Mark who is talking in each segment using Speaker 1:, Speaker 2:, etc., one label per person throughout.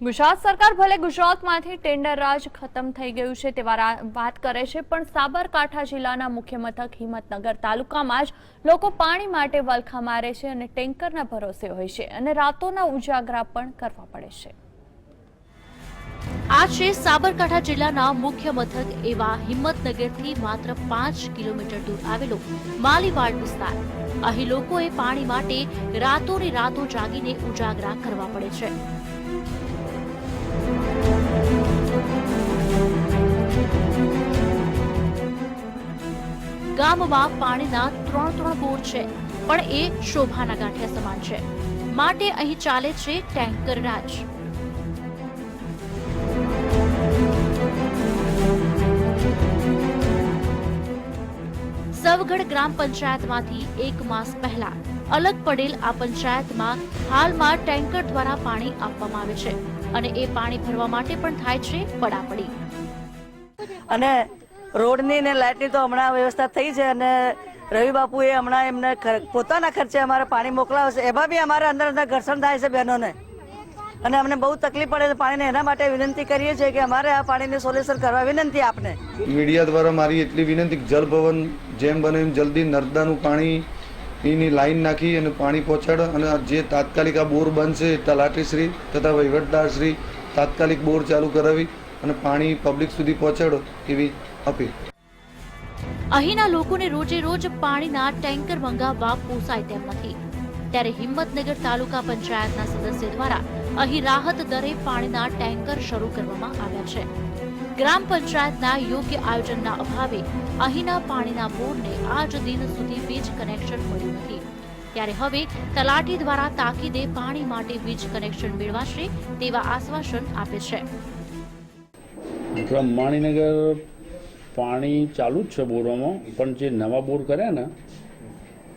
Speaker 1: ગુજરાત સરકાર ભલે ગુજરાતમાંથી ટેન્ડર રાજ ખતમ થઈ ગયું છે તેવા વાત કરે છે, પણ સાબરકાંઠા જિલ્લાના મુખ્ય મથક હિંમતનગર તાલુકામાં જ લોકો પાણી માટે વલખા મારે છે અને ટેન્કરના ભરોસે હોય છે અને રાતોના ઉજાગરા પણ કરવા પડે છે.
Speaker 2: આ છે સાબરકાંઠા જિલ્લાના મુખ્ય મથક એવા હિંમતનગરથી માત્ર પાંચ કિલોમીટર દૂર આવેલો માલીવાડ વિસ્તાર. અહીં લોકોએ પાણી માટે રાતોની રાતો જાગીને ઉજાગરા કરવા પડે છે. ગામમાં પાણીના ત્રણ ત્રણ બોર છે, પણ એ શોભાના ગાંઠિયા સમાન છે. માટે અહીં ચાલે છે ટેન્કર રાજ. સવગઢ ગ્રામ પંચાયતમાંથી એક માસ પહેલા અલગ પડેલ આ પંચાયતમાં હાલમાં ટેન્કર દ્વારા પાણી આપવામાં આવે છે અને એ પાણી ભરવા માટે પણ થાય છે પડાપડી.
Speaker 3: અને રોડની ને લાઇટની તો હમણાં વ્યવસ્થા થઈ છે અને રવિ બાપુએ હમણાં એમને પોતાના ખર્ચે અમારે પાણી મોકલાવે છે એમાં બી અમારે અંદર અંદર ઘર્ષણ થાય છે બહેનોને. અને અમને બહુ તકલીફ પડે છે પાણીને. એના માટે વિનંતી કરીએ છીએ કે અમારે આ પાણીને સોલ્યુશન કરવા વિનંતી આપને.
Speaker 4: મીડિયા દ્વારા મારી એટલી વિનંતી જલ ભવન જેમ બને એમ જલ્દી નર્મદાનું પાણી એની લાઈન નાખી અને પાણી પહોંચાડો અને જે તાત્કાલિક આ બોર બંધ છે તલાટીશ્રી તથા વહીવટદારશ્રી તાત્કાલિક બોર ચાલુ કરાવી અને પાણી પબ્લિક સુધી પહોંચાડો એવી અપીલ.
Speaker 2: અહીંના લોકોને રોજે રોજ પાણીના ટેન્કર મંગાવવા પોસાય તેમ નથી. ત્યારે હિંમતનગર તાલુકા પંચાયતના સદસ્ય દ્વારા અહીં રાહત દરે પાણીના ટેન્કર શરૂ કરવામાં આવ્યા છે. ગ્રામ પંચાયતના યોગ્ય આયોજનના અભાવે અહીંના પાણીના બોરને આજ દિન સુધી વીજ કનેક્શન મળ્યું નથી. ત્યારે હવે તલાટી દ્વારા તાકીદે પાણી માટે વીજ કનેક્શન મેળવાશે તેવા આશ્વાસન આપે છે.
Speaker 5: બ્રહ્માણીનગર પાણી ચાલુ જ છે બોરોમાં પણ જે નવા બોર કર્યા ને,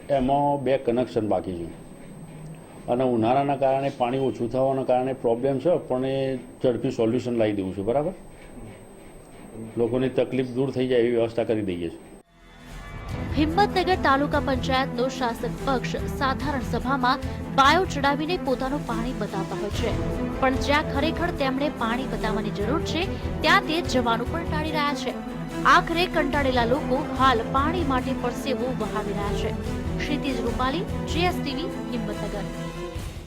Speaker 5: એમાં બે કનેક્શન બાકી છે. અને ઉનાળાના કારણે પાણી ઓછું થવાના કારણે પ્રોબ્લેમ છે, પણ એ ઝડપી સોલ્યુશન લાવી દેવું છે, બરાબર? લોકોની તકલીફ દૂર થઈ જાય એવી વ્યવસ્થા કરી દઈએ છીએ.
Speaker 2: હિંમતનગર તાલુકા પંચાયતનો શાસક પક્ષ સાધારણ સભામાં બાયો ચડાવીને પોતાનું પાણી બતાવતા હોય છે. પણ જ્યાં ખરેખર તેમણે પાણી બતાવવાની જરૂર છે, ત્યાં તે જવાનું પણ ટાળી રહ્યા છે. આખરે કંટાળેલા લોકો હાલ પાણી માટે પરસેવો વહાવી રહ્યા છે. ક્ષિતિજ રૂપાલી જીએસટીવી હિંમતનગર.